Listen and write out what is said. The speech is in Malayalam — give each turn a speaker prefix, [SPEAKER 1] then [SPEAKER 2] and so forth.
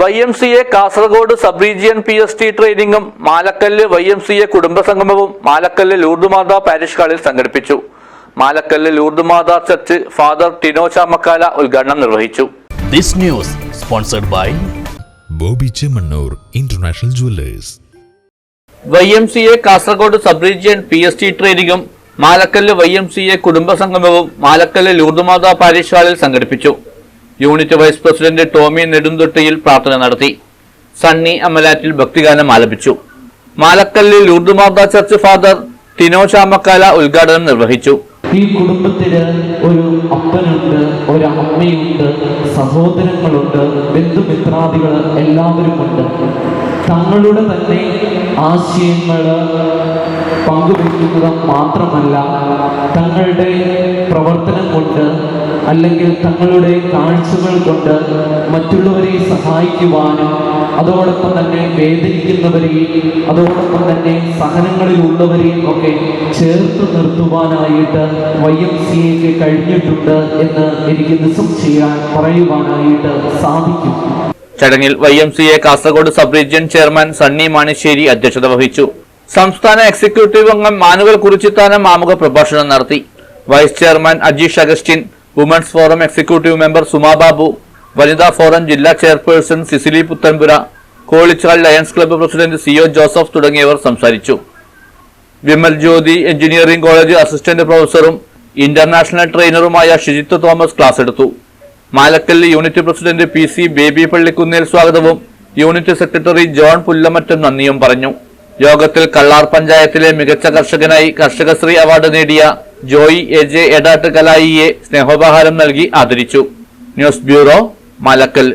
[SPEAKER 1] Y M C A Kasaragod sub region P S T ട്രെയിനിങ്ങും Malakkal Y M C A കുടുംബസംഗമവും Malakkal Lourdumatha parish ഹാളിൽ സംഘടിപ്പിച്ചു. മാലക്കല്ല് ലൂർദുമാത ചർച്ച് ഫാദർ ടിനോ ചാമക്കാല ഉദ്ഘാടനം നിർവഹിച്ചു.
[SPEAKER 2] This news sponsored by
[SPEAKER 3] Boby Chemmanur international jewellers.
[SPEAKER 1] Y M C A Kasaragod sub region P S T ട്രെയിനിങ്ങും Malakkal Y M C A കുടുംബസംഗമവും Malakkal Lourdumatha parish ഹാളിൽ സംഘടിപ്പിച്ചു. Unit vice president Tommy Nedunthottiyil പ്രാർത്ഥന നടത്തി. സണ്ണി അമലാറ്റിൽ ഭക്തിഗാനം ആലപിച്ചു. മാലക്കല്ലിൽ ലൂർദുമാർദ ചർച്ച് ഫാദർ തിനോ ചാമക്കാല ഉദ്ഘാടനം നിർവഹിച്ചു.
[SPEAKER 4] ഈ കുടുംബത്തിന് ഒരു അപ്പനുണ്ട് ഒരു അമ്മയുണ്ട് സഹോദരങ്ങളുണ്ട് ബന്ധുമിത്രാദികൾ എല്ലാവരുമുണ്ട്. തങ്ങളുടെ തന്നെ ആശയങ്ങൾ പങ്കുവയ്ക്കുന്നത് മാത്രമല്ല തങ്ങളുടെ പ്രവർത്തനം കൊണ്ട് അല്ലെങ്കിൽ തങ്ങളുടെ കാഴ്ചകൾ കൊണ്ട് മറ്റുള്ളവരെ സഹായിക്കുവാനും അതോടൊപ്പം തന്നെ വേദനിക്കുന്നവരെയും അതോടൊപ്പം തന്നെ സഹനങ്ങളിലുള്ളവരെയും ഒക്കെ ചേർത്ത് നിർത്തുവാനായിട്ട് വൈ എം സി എക്ക് കഴിഞ്ഞിട്ടുണ്ട് എന്ന് എനിക്ക് നിസ്സംശയാൻ പറയുവാനായിട്ട് സാധിക്കും.
[SPEAKER 1] ചടങ്ങിൽ Y M C A Kasaragod sub region chairman Sunny Manisseri അധ്യക്ഷത വഹിച്ചു. സംസ്ഥാന എക്സിക്യൂട്ടീവ് അംഗം മാനുവൽ കുറിച്ചിത്താനം ആമുഖ പ്രഭാഷണം നടത്തി. Vice chairman Ajeesh Augustine women's forum executive member Suma Babu വനിതാ ഫോറം ജില്ലാ chairperson Cicily Puthanpura Kolichal lions club president C O Joseph തുടങ്ങിയവർ സംസാരിച്ചു. Vimal Jyothi engineering college assistant പ്രൊഫസറും international ട്രെയിനറുമായ ഷിജിത്ത് തോമസ് ക്ലാസ് എടുത്തു. Malakkallu unit president P C Baby Pallikkunnel സ്വാഗതവും യൂണിറ്റ് സെക്രട്ടറി ജോൺ പുല്ലമറ്റം നന്ദിയും പറഞ്ഞു. യോഗത്തിൽ കള്ളാർ പഞ്ചായത്തിലെ മികച്ച കർഷകനായി കർഷകശ്രീ അവാർഡ് നേടിയ ജോയി എ ജെ എടാട്ട് കലായിയെ സ്നേഹോപഹാരം നൽകി ആദരിച്ചു. News bureau Malakkal.